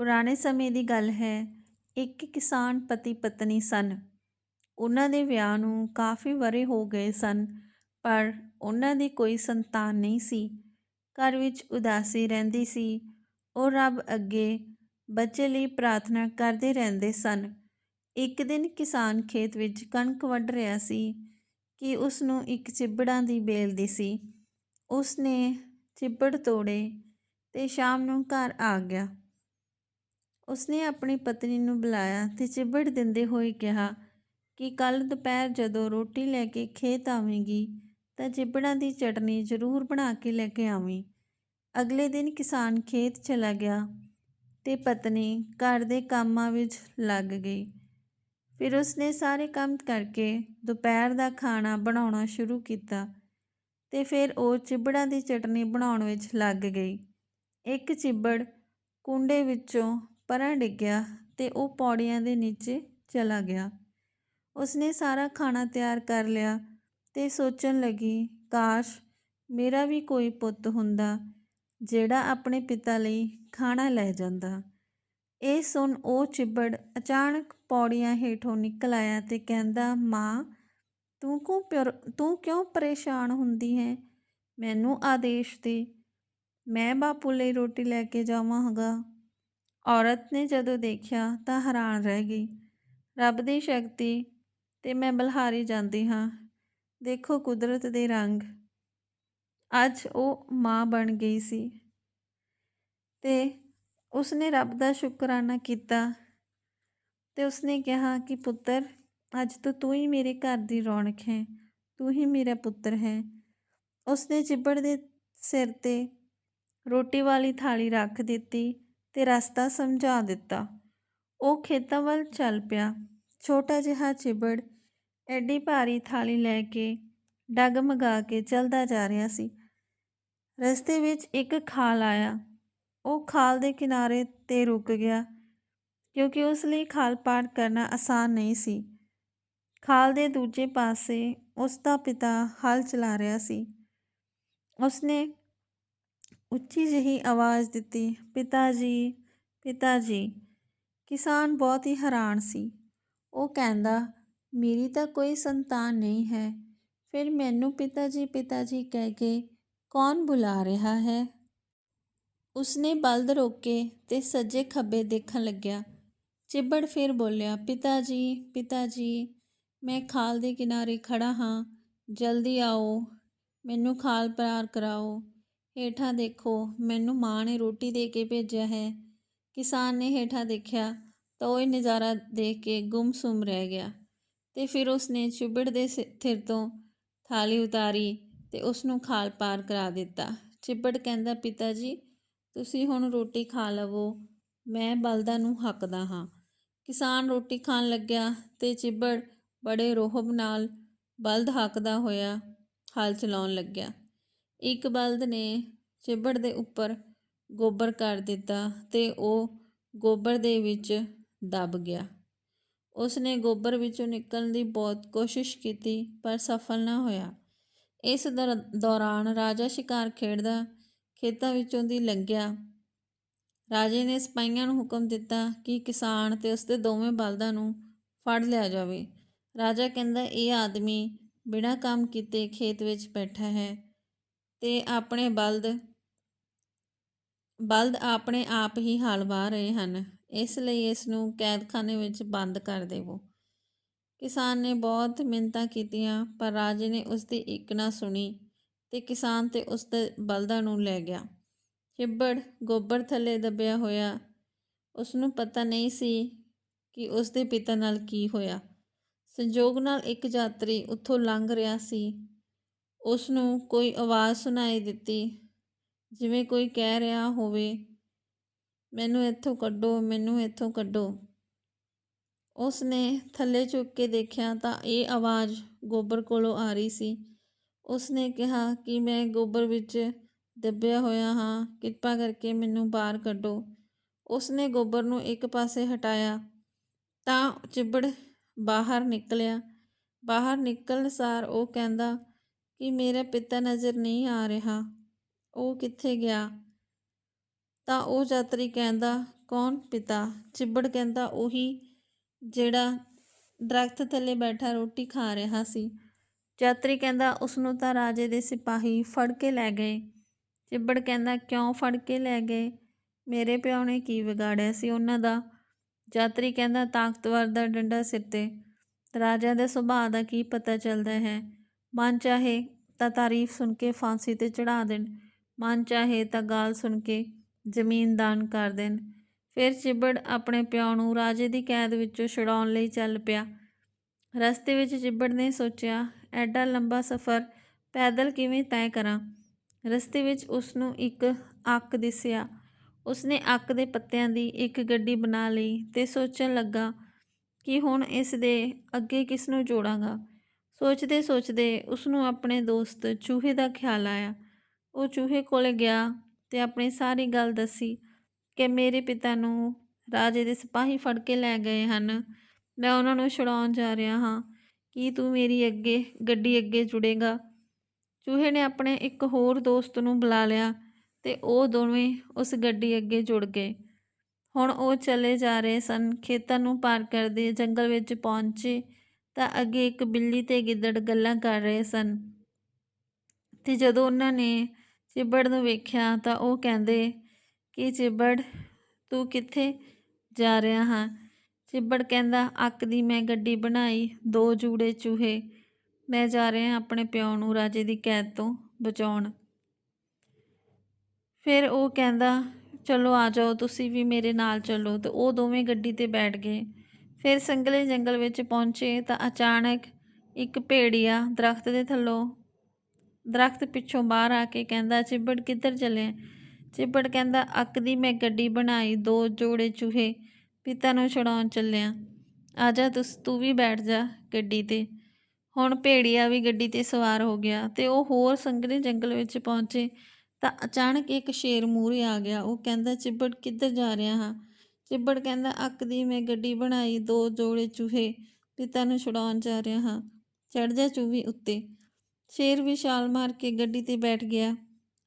ਪੁਰਾਣੇ ਸਮੇਂ ਦੀ ਗੱਲ ਹੈ, ਇੱਕ ਕਿਸਾਨ ਪਤੀ ਪਤਨੀ ਸਨ। ਉਹਨਾਂ ਦੇ ਵਿਆਹ ਨੂੰ ਕਾਫੀ ਵਰੇ ਹੋ ਗਏ ਸਨ, ਪਰ ਉਹਨਾਂ ਦੀ ਕੋਈ ਸੰਤਾਨ ਨਹੀਂ ਸੀ। ਘਰ ਵਿੱਚ ਉਦਾਸੀ ਰਹਿੰਦੀ ਸੀ। ਉਹ ਰੱਬ ਅੱਗੇ ਬੱਚੇ ਲਈ ਪ੍ਰਾਰਥਨਾ ਕਰਦੇ ਰਹਿੰਦੇ ਸਨ। ਇੱਕ ਦਿਨ ਕਿਸਾਨ ਖੇਤ ਵਿੱਚ ਕਣਕ ਵੱਢ ਰਿਹਾ ਸੀ ਕਿ ਉਸ ਨੂੰ ਇੱਕ ਚਿੱਬੜਾਂ ਦੀ ਬੇਲ ਸੀ। ਉਸ ਨੇ ਚਿੱਬੜ ਤੋੜੇ ਤੇ ਸ਼ਾਮ ਨੂੰ ਘਰ ਆ ਗਿਆ। ਉਸਨੇ ਆਪਣੀ ਪਤਨੀ ਨੂੰ ਬੁਲਾਇਆ ਤੇ ਚਿੱਬੜ ਦਿੰਦੇ ਹੋਏ ਕਿਹਾ ਕਿ ਕੱਲ ਦੁਪਹਿਰ ਜਦੋਂ ਰੋਟੀ ਲੈ ਕੇ ਖੇਤ ਆਵੇਂਗੀ ਤਾਂ ਚਿੱਬੜਾਂ ਦੀ ਚਟਨੀ ਜ਼ਰੂਰ ਬਣਾ ਕੇ ਲੈ ਕੇ ਆਵੀਂ। ਅਗਲੇ ਦਿਨ ਕਿਸਾਨ ਖੇਤ ਚਲਾ ਗਿਆ ਤੇ ਪਤਨੀ ਘਰ ਦੇ ਕੰਮਾਂ ਵਿੱਚ ਲੱਗ ਗਈ। ਫਿਰ ਉਸਨੇ ਸਾਰੇ ਕੰਮ ਕਰਕੇ ਦੁਪਹਿਰ ਦਾ ਖਾਣਾ ਬਣਾਉਣਾ ਸ਼ੁਰੂ ਕੀਤਾ ਤੇ ਫਿਰ ਉਹ ਚਿਬੜਾਂ ਦੀ ਚਟਨੀ ਬਣਾਉਣ ਵਿੱਚ ਲੱਗ ਗਈ। ਇੱਕ ਚਿਬੜ ਕੁੰਡੇ ਵਿੱਚੋਂ ਪਰਾਂ ਡਿੱਗਿਆ ਤੇ ਉਹ ਪੌੜੀਆਂ ਦੇ ਨੀਚੇ ਚਲਾ ਗਿਆ। ਉਸਨੇ ਸਾਰਾ ਖਾਣਾ ਤਿਆਰ ਕਰ ਲਿਆ ਤੇ ਸੋਚਣ ਲੱਗੀ, ਕਾਸ਼ ਮੇਰਾ ਵੀ ਕੋਈ ਪੁੱਤ ਹੁੰਦਾ ਜਿਹੜਾ ਆਪਣੇ ਪਿਤਾ ਲਈ ਖਾਣਾ ਲੈ ਜਾਂਦਾ। ਇਹ ਸੁਣ ਉਹ ਚਿੱਬੜ ਅਚਾਨਕ ਪੌੜੀਆਂ ਹੇਠੋਂ ਨਿਕਲ ਆਇਆ ਤੇ ਕਹਿੰਦਾ, ਮਾਂ, ਤੂੰ ਕਿਉਂ ਤੂੰ ਕਿਉਂ ਪਰੇਸ਼ਾਨ ਹੁੰਦੀ ਹੈ? ਮੈਨੂੰ ਆਦੇਸ਼ ਦੇ। ਮੈਂ ਬਾਪੂ ਲਈ ਰੋਟੀ ਲੈ ਕੇ ਜਾਵਾਂਗਾ। ਔਰਤ ਨੇ ਜਦੋਂ ਦੇਖਿਆ ਤਾਂ ਹੈਰਾਨ ਰਹਿ ਗਈ। ਰੱਬ ਦੀ ਸ਼ਕਤੀ ਤੇ ਮੈਂ ਬਲਹਾਰੀ ਜਾਂਦੀ ਹਾਂ। ਦੇਖੋ ਕੁਦਰਤ ਦੇ ਰੰਗ। ਅੱਜ ਉਹ ਮਾਂ ਬਣ ਗਈ ਸੀ। ਤੇ ਉਸਨੇ ਰੱਬ ਦਾ ਸ਼ੁਕਰਾਨਾ ਕੀਤਾ। ਤੇ ਉਸਨੇ ਕਿਹਾ ਕਿ, ਪੁੱਤਰ, ਅੱਜ ਤੋਂ ਤੂੰ ਹੀ ਮੇਰੇ ਘਰ ਦੀ ਰੌਣਕ ਹੈ। ਤੂੰ ਹੀ ਮੇਰਾ ਪੁੱਤਰ ਹੈ। ਉਸਨੇ ਚਿੱਬੜ ਦੇ ਸਿਰ ਤੇ ਰੋਟੀ ਵਾਲੀ ਥਾਲੀ ਰੱਖ ਦਿੱਤੀ। ਤੇ ਰਸਤਾ ਸਮਝਾ ਦਿੱਤਾ। ਉਹ ਖੇਤਾਂ ਵੱਲ ਚੱਲ ਪਿਆ। ਛੋਟਾ ਜਿਹਾ ਚਿਬੜ ਐਡੀ ਭਾਰੀ ਥਾਲੀ ਲੈ ਕੇ ਡਗਮਗਾ ਕੇ ਚੱਲਦਾ ਜਾ ਰਿਹਾ ਸੀ। ਰਸਤੇ ਵਿੱਚ ਇੱਕ ਖਾਲ ਆਇਆ। ਉਹ ਖਾਲ ਦੇ ਕਿਨਾਰੇ ਤੇ ਰੁਕ ਗਿਆ, ਕਿਉਂਕਿ ਉਸ ਲਈ ਖਾਲ ਪਾਰ ਕਰਨਾ ਆਸਾਨ ਨਹੀਂ ਸੀ। ਖਾਲ ਦੇ ਦੂਜੇ ਪਾਸੇ ਉਸ ਦਾ ਪਿਤਾ ਹਲ ਚਲਾ ਰਿਹਾ ਸੀ। ਉਸਨੇ ਉੱਚੀ ਜਿਹੀ ਆਵਾਜ਼ ਦਿੱਤੀ, ਪਿਤਾ ਜੀ ਪਿਤਾ ਜੀ। ਕਿਸਾਨ ਬਹੁਤ ਹੀ ਹੈਰਾਨ ਸੀ। ਉਹ ਕਹਿੰਦਾ, ਮੇਰੀ ਤਾਂ ਕੋਈ ਸੰਤਾਨ ਨਹੀਂ ਹੈ। ਫਿਰ ਮੈਨੂੰ ਪਿਤਾ ਜੀ ਪਿਤਾ ਜੀ ਕਹਿ ਕੇ ਕੌਣ ਬੁਲਾ ਰਿਹਾ ਹੈ? ਉਸਨੇ ਬਲਦ ਰੋਕੇ ਤੇ ਸੱਜੇ ਖੱਬੇ ਦੇਖਣ ਲੱਗਿਆ। ਚਿੱਬੜ ਫਿਰ ਬੋਲਿਆ, ਪਿਤਾ ਜੀ ਪਿਤਾ ਜੀ, ਮੈਂ ਖਾਲ ਦੇ ਕਿਨਾਰੇ ਖੜਾ ਹਾਂ। ਜਲਦੀ ਆਓ, ਮੈਨੂੰ ਖਾਲ ਪਾਰ ਕਰਾਓ। ਹੇਠਾਂ ਦੇਖੋ, ਮੈਨੂੰ ਮਾਂ ਨੇ ਰੋਟੀ ਦੇ ਕੇ ਭੇਜਿਆ ਹੈ। ਕਿਸਾਨ ਨੇ ਹੇਠਾਂ ਦੇਖਿਆ ਤਾਂ ਉਹ ਇਹ ਨਜ਼ਾਰਾ ਦੇਖ ਕੇ ਗੁੰਮਸੁੰਮ ਰਹਿ ਗਿਆ ਤੇ ਫਿਰ ਉਸਨੇ ਚੁਬੜ ਦੇ ਸਿਰ ਤੋਂ ਥਾਲੀ ਉਤਾਰੀ ਤੇ ਉਸ ਨੂੰ ਖਾਲ ਪਾਰ ਕਰਾ ਦਿੱਤਾ। ਚਿੱਬੜ ਕਹਿੰਦਾ ਪਿਤਾ ਜੀ ਤੁਸੀਂ ਹੁਣ ਰੋਟੀ ਖਾ ਲਵੋ, ਮੈਂ ਬਲਦਾਂ ਨੂੰ ਹੱਕਦਾ ਹਾਂ। ਕਿਸਾਨ ਰੋਟੀ ਖਾਣ ਲੱਗਿਆ ਤੇ ਚਿੱਬੜ ਬੜੇ ਰੋਹਬ ਨਾਲ ਬਲਦ ਹੱਕਦਾ ਹੋਇਆ ਹਲ ਚਲਾਉਣ ਲੱਗਿਆ। ਇੱਕ ਬਲਦ ਨੇ ਚਿੱਬੜ ਦੇ ਉੱਪਰ ਗੋਬਰ ਕਰ ਦਿੱਤਾ ਤੇ ਉਹ ਗੋਬਰ ਦੇ ਵਿੱਚ ਦਬ ਗਿਆ। ਉਸ ਨੇ ਗੋਬਰ ਵਿੱਚੋਂ ਨਿਕਲਣ ਦੀ ਬਹੁਤ ਕੋਸ਼ਿਸ਼ ਕੀਤੀ, ਪਰ ਸਫਲ ਨਾ ਹੋਇਆ। ਇਸ ਦੌਰਾਨ ਰਾਜਾ ਸ਼ਿਕਾਰ ਖੇਡਦਾ ਖੇਤਾਂ ਵਿੱਚੋਂ ਦੀ ਲੰਘਿਆ। ਰਾਜੇ ਨੇ ਸਿਪਾਹੀਆਂ ਨੂੰ ਹੁਕਮ ਦਿੱਤਾ ਕਿ ਕਿਸਾਨ ਤੇ ਉਸਦੇ ਦੋਵੇਂ ਬਲਦਾਂ ਨੂੰ ਫੜ ਲਿਆ ਜਾਵੇ। ਰਾਜਾ ਕਹਿੰਦਾ, ਇਹ ਆਦਮੀ ਬਿਨਾਂ ਕੰਮ ਕੀਤੇ ਖੇਤ ਵਿੱਚ ਬੈਠਾ ਹੈ। ਤੇ ਆਪਣੇ ਬਲਦ ਬਲਦ ਆਪਣੇ ਆਪ ਹੀ ਹਲ ਵਾਹ ਰਹੇ ਹਨ। ਇਸ ਲਈ ਇਸ ਨੂੰ ਕੈਦਖਾਨੇ ਵਿੱਚ ਬੰਦ ਕਰ ਦੇਵੋ। ਕਿਸਾਨ ਨੇ ਬਹੁਤ ਮਿੰਨਤਾਂ ਕੀਤੀਆਂ, ਪਰ ਰਾਜੇ ਨੇ ਉਸ ਦੀ ਇੱਕ ਨਾ ਸੁਣੀ ਤੇ ਕਿਸਾਨ ਤੇ ਉਸ ਦੇ ਬਲਦਾਂ ਨੂੰ ਲੈ ਗਿਆ। ਚਿੱਬੜ ਗੋਬਰ ਥੱਲੇ ਦੱਬਿਆ ਹੋਇਆ ਉਸ ਨੂੰ ਪਤਾ ਨਹੀਂ ਸੀ ਕਿ ਉਸ ਦੇ ਪਿਤਾ ਨਾਲ ਕੀ ਹੋਇਆ। ਸੰਜੋਗ ਨਾਲ ਇੱਕ ਯਾਤਰੀ ਉੱਥੋਂ ਲੰਘ ਰਿਹਾ ਸੀ। ਉਸ ਨੂੰ ਕੋਈ ਆਵਾਜ਼ ਸੁਣਾਈ ਦਿੱਤੀ, ਜਿਵੇਂ ਕੋਈ ਕਹਿ ਰਿਹਾ ਹੋਵੇ, ਮੈਨੂੰ ਇੱਥੋਂ ਕੱਢੋ, ਮੈਨੂੰ ਇੱਥੋਂ ਕੱਢੋ। ਉਸ ਨੇ ਥੱਲੇ ਝੁੱਕ ਕੇ ਦੇਖਿਆ ਤਾਂ ਇਹ ਆਵਾਜ਼ ਗੋਬਰ ਕੋਲੋਂ ਆ ਰਹੀ ਸੀ। ਉਸ ਨੇ ਕਿਹਾ ਕਿ ਮੈਂ ਗੋਬਰ ਵਿੱਚ ਦੱਬਿਆ ਹੋਇਆ ਹਾਂ, ਕਿਰਪਾ ਕਰਕੇ ਮੈਨੂੰ ਬਾਹਰ ਕੱਢੋ। ਉਸ ਨੇ ਗੋਬਰ ਨੂੰ ਇੱਕ ਪਾਸੇ ਹਟਾਇਆ ਤਾਂ ਚਿੱਬੜ ਬਾਹਰ ਨਿਕਲਿਆ। ਬਾਹਰ ਨਿਕਲਣ ਸਾਰ ਉਹ ਕਹਿੰਦਾ ਕਿ ਮੇਰਾ ਪਿਤਾ ਨਜ਼ਰ ਨਹੀਂ ਆ ਰਿਹਾ। ਉਹ ਕਿੱਥੇ ਗਿਆ? ਤਾਂ ਉਹ ਯਾਤਰੀ ਕਹਿੰਦਾ, ਕੌਣ ਪਿਤਾ? ਚਿੱਬੜ ਕਹਿੰਦਾ, ਉਹੀ ਜਿਹੜਾ ਦਰਖਤ ਥੱਲੇ ਬੈਠਾ ਰੋਟੀ ਖਾ ਰਿਹਾ ਸੀ। ਯਾਤਰੀ ਕਹਿੰਦਾ ਉਸ ਨੂੰ ਤਾਂ ਰਾਜੇ ਦੇ ਸਿਪਾਹੀ ਫੜ ਕੇ ਲੈ ਗਏ। ਚਿੱਬੜ ਕਹਿੰਦਾ, ਕਿਉਂ ਫੜ ਕੇ ਲੈ ਗਏ? ਮੇਰੇ ਪਿਓ ਨੇ ਕੀ ਵਿਗਾੜਿਆ ਸੀ ਉਹਨਾਂ ਦਾ? ਯਾਤਰੀ ਕਹਿੰਦਾ, ਤਾਕਤਵਰ ਦਾ ਡੰਡਾ ਸਿਰ ਤੇ। ਰਾਜਾ ਦੇ ਸੁਭਾਅ ਦਾ ਕੀ ਪਤਾ ਚੱਲਦਾ ਹੈ? ਮਨ ਚਾਹੇ ਤਾਂ ਤਾਰੀਫ ਸੁਣ ਕੇ ਫਾਂਸੀ ਤੇ ਚੜਾ ਦੇਣ, ਮਨ ਚਾਹੇ ਤਾਂ ਗਾਲ ਸੁਣ ਕੇ ਜ਼ਮੀਨ ਦਾਨ ਕਰ ਦੇਣ। ਫਿਰ ਚਿੱਬੜ ਆਪਣੇ ਪਿਓ ਨੂੰ ਰਾਜੇ ਦੀ ਕੈਦ ਵਿੱਚੋਂ ਛੁਡਾਉਣ ਲਈ ਚੱਲ ਪਿਆ। ਰਸਤੇ ਵਿੱਚ ਚਿੱਬੜ ਨੇ ਸੋਚਿਆ, ਐਡਾ ਲੰਬਾ ਸਫ਼ਰ ਪੈਦਲ ਕਿਵੇਂ ਤੈਅ ਕਰਾਂ? ਰਸਤੇ ਵਿੱਚ ਉਸ ਨੂੰ ਇੱਕ ਅੱਕ ਦਿਸਿਆ। ਉਸਨੇ ਅੱਕ ਦੇ ਪੱਤਿਆਂ ਦੀ ਇੱਕ ਗੱਡੀ ਬਣਾ ਲਈ ਤੇ ਸੋਚਣ ਲੱਗਾ ਕਿ ਹੁਣ ਇਸ ਦੇ ਅੱਗੇ ਕਿਸ ਨੂੰ ਜੋੜਾਂਗਾ। ਸੋਚਦੇ ਸੋਚਦੇ ਉਸ ਨੂੰ ਆਪਣੇ ਦੋਸਤ ਚੂਹੇ ਦਾ ਖਿਆਲ ਆਇਆ। ਉਹ ਚੂਹੇ ਕੋਲ ਗਿਆ ਤੇ ਆਪਣੀ ਸਾਰੀ ਗੱਲ ਦੱਸੀ ਕਿ ਮੇਰੇ ਪਿਤਾ ਨੂੰ ਰਾਜੇ ਦੇ ਸਿਪਾਹੀ ਫੜ ਕੇ ਲੈ ਗਏ ਹਨ। ਮੈਂ ਉਹਨਾਂ ਨੂੰ ਛੁਡਾਉਣ ਜਾ ਰਿਹਾ ਹਾਂ। ਕੀ ਤੂੰ ਮੇਰੀ ਅੱਗੇ, ਗੱਡੀ ਅੱਗੇ ਜੁੜੇਗਾ? ਚੂਹੇ ਨੇ ਆਪਣੇ ਇੱਕ ਹੋਰ ਦੋਸਤ ਨੂੰ ਬੁਲਾ ਲਿਆ ਤੇ ਉਹ ਦੋਵੇਂ ਉਸ ਗੱਡੀ ਅੱਗੇ ਜੁੜ ਗਏ। ਹੁਣ ਉਹ ਚਲੇ ਜਾ ਰਹੇ ਸਨ, ਖੇਤਾਂ ਨੂੰ ਪਾਰ ਕਰਦੇ ਜੰਗਲ ਵਿੱਚ ਪਹੁੰਚੇ ਤਾਂ ਅੱਗੇ ਇੱਕ ਬਿੱਲੀ ਤੇ ਗਿੱਦੜ ਗੱਲਾਂ ਕਰ ਰਹੇ ਸਨ। ਤੇ ਜਦੋਂ ਉਹਨਾਂ ਨੇ ਚਿੱਬੜ ਨੂੰ ਵੇਖਿਆ ਤਾਂ ਉਹ ਕਹਿੰਦੇ, ਕਿ ਚਿੱਬੜ, ਤੂੰ ਕਿੱਥੇ ਜਾ ਰਿਹਾ ਹਾਂ? ਚਿੱਬੜ ਕਹਿੰਦਾ, ਅੱਕ ਦੀ ਮੈਂ ਗੱਡੀ ਬਣਾਈ, ਦੋ ਜੂੜੇ ਚੂਹੇ, ਮੈਂ ਜਾ ਰਿਹਾ ਆਪਣੇ ਪਿਓ ਨੂੰ ਰਾਜੇ ਦੀ ਕੈਦ ਤੋਂ ਬਚਾਉਣ। ਫਿਰ ਉਹ ਕਹਿੰਦਾ, ਚਲੋ ਆ ਜਾਓ, ਤੁਸੀਂ ਵੀ ਮੇਰੇ ਨਾਲ ਚੱਲੋ। ਤੇ ਉਹ ਦੋਵੇਂ ਗੱਡੀ ਤੇ ਬੈਠ ਗਏ। ਫਿਰ ਸੰਗਲੇ ਜੰਗਲ ਵਿੱਚ ਪਹੁੰਚੇ ਤਾਂ ਅਚਾਨਕ ਇੱਕ ਭੇੜੀਆ ਦਰਖਤ ਦੇ ਥੱਲੋਂ, ਦਰਖਤ ਪਿੱਛੋਂ ਬਾਹਰ ਆ ਕੇ ਕਹਿੰਦਾ, ਚਿੱਬੜ, ਕਿੱਧਰ ਚੱਲੇ? ਚਿੱਬੜ ਕਹਿੰਦਾ, ਅੱਕ ਦੀ ਮੈਂ ਗੱਡੀ ਬਣਾਈ, ਦੋ ਜੋੜੇ ਚੂਹੇ ਪਿਤਾ ਨੂੰ ਛੁਡਾਉਣ ਚੱਲਿਆ। ਆ ਜਾ ਤੁਸ, ਤੂੰ ਵੀ ਬੈਠ ਜਾ ਗੱਡੀ ਤੇ। ਹੁਣ ਭੇੜੀਆ ਵੀ ਗੱਡੀ ਤੇ ਸਵਾਰ ਹੋ ਗਿਆ ਤੇ ਉਹ ਹੋਰ ਸੰਘਣੇ ਜੰਗਲ ਵਿੱਚ ਪਹੁੰਚੇ ਤਾਂ ਅਚਾਨਕ ਇੱਕ ਸ਼ੇਰ ਮੂਹਰੇ ਆ ਗਿਆ। ਉਹ ਕਹਿੰਦਾ, ਚਿੱਬੜ, ਕਿੱਧਰ ਜਾ ਰਿਹਾ ਹਾਂ? ਚਿੱਬੜ ਕਹਿੰਦਾ, ਅੱਕ ਦੀ ਮੈਂ ਗੱਡੀ ਬਣਾਈ, ਦੋ ਜੋੜੇ ਚੂਹੇ ਪਿਤਾ ਨੂੰ ਛੁਡਾਉਣ ਜਾ ਰਿਹਾ ਹਾਂ। ਚੜ ਜਾ ਚੂਹੀ ਉੱਤੇ। ਸ਼ੇਰ ਵੀ ਛਾਲ ਮਾਰ ਕੇ ਗੱਡੀ ਤੇ ਬੈਠ ਗਿਆ।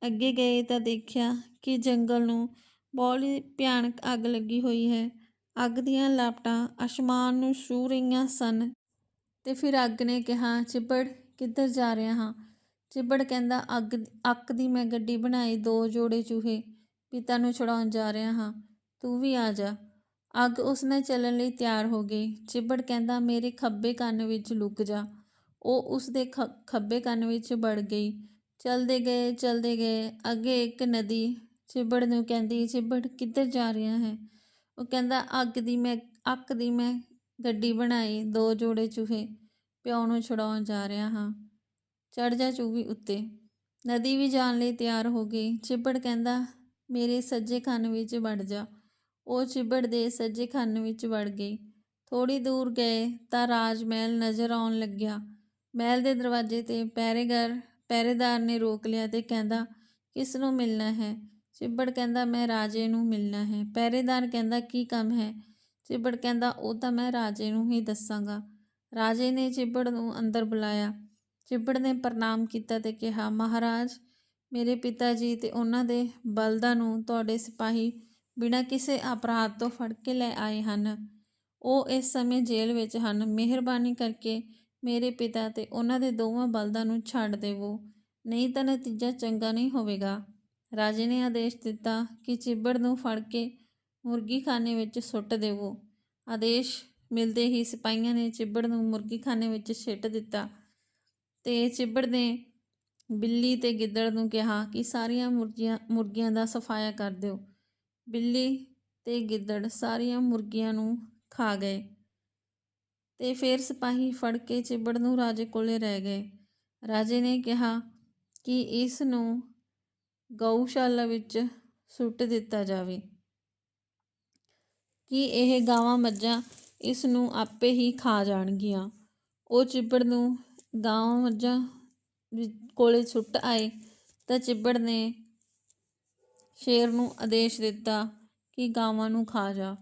ਅੱਗੇ ਗਏ ਤਾਂ ਦੇਖਿਆ ਕਿ ਜੰਗਲ ਨੂੰ ਬੜੀ ਭਿਆਨਕ ਅੱਗ ਲੱਗੀ ਹੋਈ ਹੈ। ਅੱਗ ਦੀਆਂ ਲਾਪਟਾਂ ਅਸਮਾਨ ਨੂੰ ਛੂ ਰਹੀਆਂ ਸਨ ਤੇ ਫਿਰ ਅੱਗ ਨੇ ਕਿਹਾ, ਚਿੱਬੜ, ਕਿੱਧਰ ਜਾ ਰਿਹਾ ਹਾਂ? ਚਿੱਬੜ ਕਹਿੰਦਾ, ਅੱਗ, ਅੱਕ ਦੀ ਮੈਂ ਗੱਡੀ ਬਣਾਈ, ਦੋ ਜੋੜੇ ਚੂਹੇ ਪਿਤਾ ਨੂੰ ਛੁਡਾਉਣ ਜਾ ਰਿਹਾ ਹਾਂ। ਤੂੰ ਵੀ ਆ ਜਾ। ਅੱਗ ਉਸ ਨਾਲ ਚੱਲਣ ਲਈ ਤਿਆਰ ਹੋ ਗਈ। ਚਿੱਬੜ ਕਹਿੰਦਾ, ਮੇਰੇ ਖੱਬੇ ਕੰਨ ਵਿੱਚ ਲੁਕ ਜਾ। ਉਹ ਉਸ ਦੇ ਖੱਬੇ ਕੰਨ ਵਿੱਚ ਵੜ ਗਈ। ਚਲਦੇ ਗਏ ਚਲਦੇ ਗਏ। ਅੱਗੇ ਇੱਕ ਨਦੀ ਚਿੱਬੜ ਨੂੰ ਕਹਿੰਦੀ, ਚਿੱਬੜ, ਕਿੱਧਰ ਜਾ ਰਿਹਾ ਹੈ? ਉਹ ਕਹਿੰਦਾ, ਅੱਗ ਦੀ ਮੈਂ ਅੱਕ ਦੀ ਮੈਂ ਗੱਡੀ ਬਣਾਈ, ਦੋ ਜੋੜੇ ਚੂਹੇ ਪਿਓ ਨੂੰ ਛੁਡਾਉਣ ਜਾ ਰਿਹਾ ਹਾਂ। ਚੜ ਜਾ ਚੂਹੀ ਉੱਤੇ। ਨਦੀ ਵੀ ਜਾਣ ਲਈ ਤਿਆਰ ਹੋ ਗਈ। ਚਿੱਬੜ ਕਹਿੰਦਾ, ਮੇਰੇ ਸੱਜੇ ਕੰਨ ਵਿੱਚ ਵੜ ਜਾ। ਉਹ ਚਿੱਬੜ ਦੇ ਸੱਜੇ ਖੰਨ ਵਿੱਚ ਵੜ ਗਈ। ਥੋੜੀ ਦੂਰ ਗਏ ਤਾਂ ਰਾਜ ਮਹਿਲ ਨਜ਼ਰ ਆਉਣ ਲੱਗਿਆ। ਮਹਿਲ ਦੇ ਦਰਵਾਜ਼ੇ ਤੇ ਪਹਿਰੇਦਾਰ ਪਹਿਰੇਦਾਰ ਨੇ ਰੋਕ ਲਿਆ ਤੇ ਕਹਿੰਦਾ, ਕਿਸ ਨੂੰ ਮਿਲਣਾ ਹੈ? ਚਿੱਬੜ ਕਹਿੰਦਾ, ਮੈਂ ਰਾਜੇ ਨੂੰ ਮਿਲਣਾ ਹੈ। ਪਹਿਰੇਦਾਰ ਕਹਿੰਦਾ, ਕੀ ਕੰਮ ਹੈ? ਚਿੱਬੜ ਕਹਿੰਦਾ, ਉਹ ਤਾਂ ਮੈਂ ਰਾਜੇ ਨੂੰ ਹੀ ਦੱਸਾਂਗਾ। ਰਾਜੇ ਨੇ ਚਿੱਬੜ ਨੂੰ ਅੰਦਰ ਬੁਲਾਇਆ। ਚਿੱਬੜ ਨੇ ਪ੍ਰਣਾਮ ਕੀਤਾ ਤੇ ਕਿਹਾ, ਮਹਾਰਾਜ, ਮੇਰੇ ਪਿਤਾ ਜੀ ਤੇ ਉਹਨਾਂ ਦੇ ਬਲਦਾਂ ਨੂੰ ਤੁਹਾਡੇ ਸਿਪਾਹੀ ਬਿਨਾਂ ਕਿਸੇ ਅਪਰਾਧ ਤੋਂ ਫੜ ਕੇ ਲੈ ਆਏ ਹਨ। ਉਹ ਇਸ ਸਮੇਂ ਜੇਲ੍ਹ ਵਿੱਚ ਹਨ। ਮਿਹਰਬਾਨੀ ਕਰਕੇ ਮੇਰੇ ਪਿਤਾ ਤੇ ਉਹਨਾਂ ਦੇ ਦੋਵਾਂ ਬਲਦਾਂ ਨੂੰ ਛੱਡ ਦੇਵੋ, ਨਹੀਂ ਤਾਂ ਨਤੀਜਾ ਚੰਗਾ ਨਹੀਂ ਹੋਵੇਗਾ। ਰਾਜੇ ਨੇ ਆਦੇਸ਼ ਦਿੱਤਾ ਕਿ ਚਿੱਬੜ ਨੂੰ ਫੜ ਕੇ ਮੁਰਗੀਖਾਨੇ ਵਿੱਚ ਸੁੱਟ ਦੇਵੋ। ਆਦੇਸ਼ ਮਿਲਦੇ ਹੀ ਸਿਪਾਹੀਆਂ ਨੇ ਚਿੱਬੜ ਨੂੰ ਮੁਰਗੀਖਾਨੇ ਵਿੱਚ ਸਿੱਟ ਦਿੱਤਾ ਤੇ ਚਿੱਬੜ ਨੇ ਬਿੱਲੀ ਤੇ ਗਿੱਦੜ ਨੂੰ ਕਿਹਾ ਕਿ ਸਾਰੀਆਂ ਮੁਰਗੀਆਂ ਮੁਰਗੀਆਂ ਦਾ ਸਫਾਇਆ ਕਰ ਦਿਓ। ਬਿੱਲੀ ਤੇ ਗਿੱਦੜ ਸਾਰੀਆਂ ਮੁਰਗੀਆਂ ਨੂੰ ਖਾ ਗਏ ਤੇ ਫਿਰ ਸਿਪਾਹੀ ਫੜ ਕੇ ਚਿੱਬੜ ਨੂੰ ਰਾਜੇ ਕੋਲੇ ਰਹਿ ਗਏ। ਰਾਜੇ ਨੇ ਕਿਹਾ ਕਿ ਇਸ ਨੂੰ ਗਊਸ਼ਾਲਾ ਵਿੱਚ ਸੁੱਟ ਦਿੱਤਾ ਜਾਵੇ। ਕਿ ਇਹ ਗਾਵਾਂ ਮੱਝਾਂ ਇਸ ਨੂੰ ਆਪੇ ਹੀ ਖਾ ਜਾਣਗੀਆਂ। ਉਹ ਚਿੱਬੜ ਨੂੰ ਗਾਵਾਂ ਮੱਝਾਂ ਕੋਲੇ ਸੁੱਟ ਆਏ ਤਾਂ ਚਿੱਬੜ ਨੇ ਸ਼ੇਰ ਨੂੰ ਆਦੇਸ਼ ਦਿੱਤਾ ਕਿ ਗਾਵਾਂ ਨੂੰ ਖਾ ਜਾ।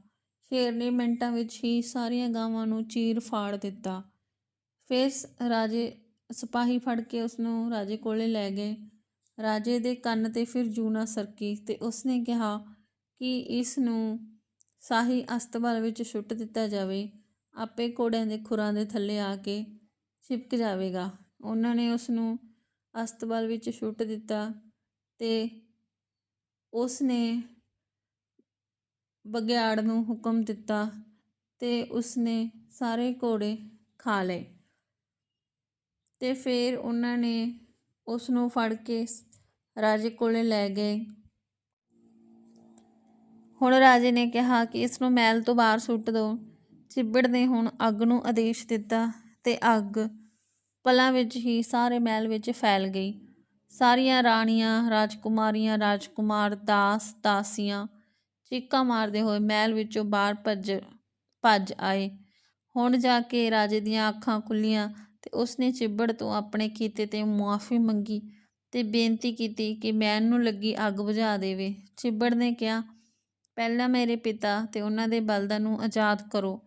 ਸ਼ੇਰ ਨੇ ਮਿੰਟਾਂ ਵਿੱਚ ਹੀ ਸਾਰੀਆਂ ਗਾਵਾਂ ਨੂੰ ਚੀਰ ਫਾੜ ਦਿੱਤਾ। ਫਿਰ ਰਾਜੇ ਸਿਪਾਹੀ ਫੜ ਕੇ ਉਸ ਨੂੰ ਰਾਜੇ ਕੋਲੇ ਲੈ ਗਏ। ਰਾਜੇ ਦੇ ਕੰਨ ਤੇ ਫਿਰ ਜੂਨਾ ਸਰਕੀ ਤੇ ਉਸਨੇ ਕਿਹਾ ਕਿ ਇਸ ਨੂੰ ਸਾਹੀ ਅਸਤਬਲ ਵਿੱਚ ਸੁੱਟ ਦਿੱਤਾ ਜਾਵੇ। ਆਪੇ ਘੋੜਿਆਂ ਦੇ ਖੁਰਾਂ ਦੇ ਥੱਲੇ ਆ ਕੇ ਛਿਪਕ ਜਾਵੇਗਾ। ਉਹਨਾਂ ਨੇ ਉਸ ਨੂੰ ਅਸਤਬਲ ਵਿੱਚ ਸੁੱਟ ਦਿੱਤਾ ਤੇ ਉਸ ਨੇ ਬਗਿਆੜ ਨੂੰ ਹੁਕਮ ਦਿੱਤਾ ਤੇ ਉਸਨੇ ਸਾਰੇ ਘੋੜੇ ਖਾ ਲਏ ਤੇ ਫਿਰ ਉਹਨਾਂ ਨੇ ਉਸ ਨੂੰ ਫੜ ਕੇ ਰਾਜੇ ਕੋਲੇ ਲੈ ਗਏ। ਹੁਣ ਰਾਜੇ ਨੇ ਕਿਹਾ ਕਿ ਇਸ ਨੂੰ ਮਹਿਲ ਤੋਂ ਬਾਹਰ ਸੁੱਟ ਦਿਓ ਚਿੱਬੜ ਨੇ ਹੁਣ ਅੱਗ ਨੂੰ ਆਦੇਸ਼ ਦਿੱਤਾ ਤੇ ਅੱਗ ਪਲਾਂ ਵਿੱਚ ਹੀ ਸਾਰੇ ਮਹਿਲ ਵਿੱਚ ਫੈਲ ਗਈ। ਸਾਰੀਆਂ ਰਾਣੀਆਂ, ਰਾਜਕੁਮਾਰੀਆਂ, ਰਾਜਕੁਮਾਰ, ਦਾਸ, ਦਾਸੀਆਂ ਚੀਕਾਂ ਮਾਰਦੇ ਹੋਏ ਮਹਿਲ ਵਿੱਚੋਂ ਬਾਹਰ ਭੱਜ ਭੱਜ ਆਏ। ਹੁਣ ਜਾ ਕੇ ਰਾਜੇ ਦੀਆਂ ਅੱਖਾਂ ਖੁੱਲੀਆਂ ਤੇ ਉਸਨੇ ਚਿੱਬੜ ਤੋਂ ਆਪਣੇ ਕੀਤੇ ਤੇ ਮੁਆਫੀ ਮੰਗੀ ਤੇ ਬੇਨਤੀ ਕੀਤੀ ਕਿ ਮੈਨੂੰ ਲੱਗੀ ਅੱਗ ਬੁਝਾ ਦੇਵੇ। ਚਿੱਬੜ ਨੇ ਕਿਹਾ, ਪਹਿਲਾਂ ਮੇਰੇ ਪਿਤਾ ਤੇ ਉਹਨਾਂ ਦੇ ਬਲਦਾਂ ਨੂੰ ਆਜ਼ਾਦ ਕਰੋ।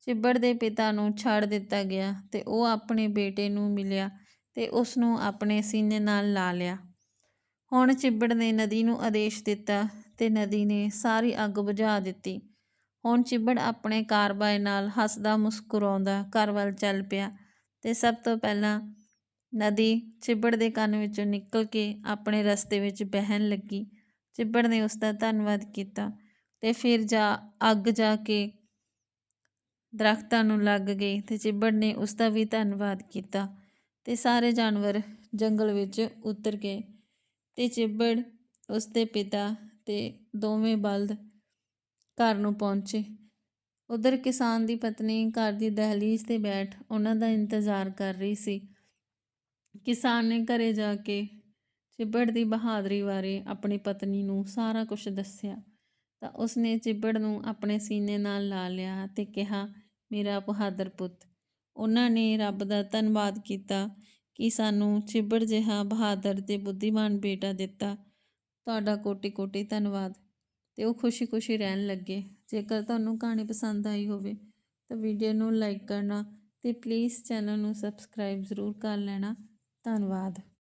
ਚਿੱਬੜ ਦੇ ਪਿਤਾ ਨੂੰ ਛੱਡ ਦਿੱਤਾ ਗਿਆ ਤੇ ਉਹ ਆਪਣੇ ਬੇਟੇ ਨੂੰ ਮਿਲਿਆ। ਤੇ ਉਸ ਨੂੰ ਆਪਣੇ ਸੀਨੇ ਨਾਲ ਲਾ ਲਿਆ। ਹੁਣ ਚਿੱਬੜ ਨੇ ਨਦੀ ਨੂੰ ਆਦੇਸ਼ ਦਿੱਤਾ ਤੇ ਨਦੀ ਨੇ ਸਾਰੀ ਅੱਗ ਬੁਝਾ ਦਿੱਤੀ। ਹੁਣ ਚਿੱਬੜ ਆਪਣੇ ਕਾਰਬਾਏ ਨਾਲ ਹੱਸਦਾ ਮੁਸਕਰਾਉਂਦਾ ਘਰ ਵੱਲ ਚੱਲ ਪਿਆ ਤੇ ਸਭ ਤੋਂ ਪਹਿਲਾਂ ਨਦੀ ਚਿੱਬੜ ਦੇ ਕੰਨ ਵਿੱਚੋਂ ਨਿਕਲ ਕੇ ਆਪਣੇ ਰਸਤੇ ਵਿੱਚ ਬਹਿਣ ਲੱਗੀ। ਚਿੱਬੜ ਨੇ ਉਸ ਦਾ ਧੰਨਵਾਦ ਕੀਤਾ ਤੇ ਫਿਰ ਜਾ ਅੱਗ ਜਾ ਕੇ ਦਰਖਤਾਂ ਨੂੰ ਲੱਗ ਗਈ ਤੇ ਚਿੱਬੜ ਨੇ ਉਸ ਦਾ ਵੀ ਧੰਨਵਾਦ ਕੀਤਾ। ਤੇ ਸਾਰੇ ਜਾਨਵਰ ਜੰਗਲ ਵਿੱਚ ਉਤਰ ਗਏ ਤੇ ਚਿੱਬੜ ਉਸ ਦੇ ਪਿਤਾ ਤੇ ਦੋਵੇਂ ਬਲਦ ਘਰ ਨੂੰ ਪਹੁੰਚੇ। ਉਧਰ ਕਿਸਾਨ ਦੀ ਪਤਨੀ ਘਰ ਦੀ ਦਹਲੀਜ਼ ਤੇ ਬੈਠ ਉਹਨਾਂ ਦਾ ਇੰਤਜ਼ਾਰ ਕਰ ਰਹੀ ਸੀ। ਕਿਸਾਨ ਨੇ ਘਰੇ ਜਾ ਕੇ ਚਿੱਬੜ ਦੀ ਬਹਾਦਰੀ ਬਾਰੇ ਆਪਣੀ ਪਤਨੀ ਨੂੰ ਸਾਰਾ ਕੁਝ ਦੱਸਿਆ। ਤਾਂ ਉਸਨੇ ਚਿੱਬੜ ਨੂੰ ਆਪਣੇ ਸੀਨੇ ਨਾਲ ਲਾ ਲਿਆ ਤੇ ਕਿਹਾ, ਮੇਰਾ ਬਹਾਦਰ ਪੁੱਤ ਉਹਨਾਂ ਨੇ ਰੱਬ ਦਾ ਧੰਨਵਾਦ ਕੀਤਾ ਕਿ ਸਾਨੂੰ ਚਿੱਬੜ ਜਿਹਾ ਬਹਾਦਰ ਤੇ ਬੁੱਧੀਮਾਨ ਬੇਟਾ ਦਿੱਤਾ। ਤੁਹਾਡਾ ਕੋਟੀ ਕੋਟੀ ਧੰਨਵਾਦ। ਤੇ ਉਹ ਖੁਸ਼ੀ-ਖੁਸ਼ੀ ਰਹਿਣ ਲੱਗੇ। ਜੇਕਰ ਤੁਹਾਨੂੰ ਕਹਾਣੀ ਪਸੰਦ ਆਈ ਹੋਵੇ ਤਾਂ ਵੀਡੀਓ ਨੂੰ ਲਾਈਕ ਕਰਨਾ ਤੇ ਪਲੀਜ਼ ਚੈਨਲ ਨੂੰ ਸਬਸਕ੍ਰਾਈਬ ਜ਼ਰੂਰ ਕਰ ਲੈਣਾ। ਧੰਨਵਾਦ।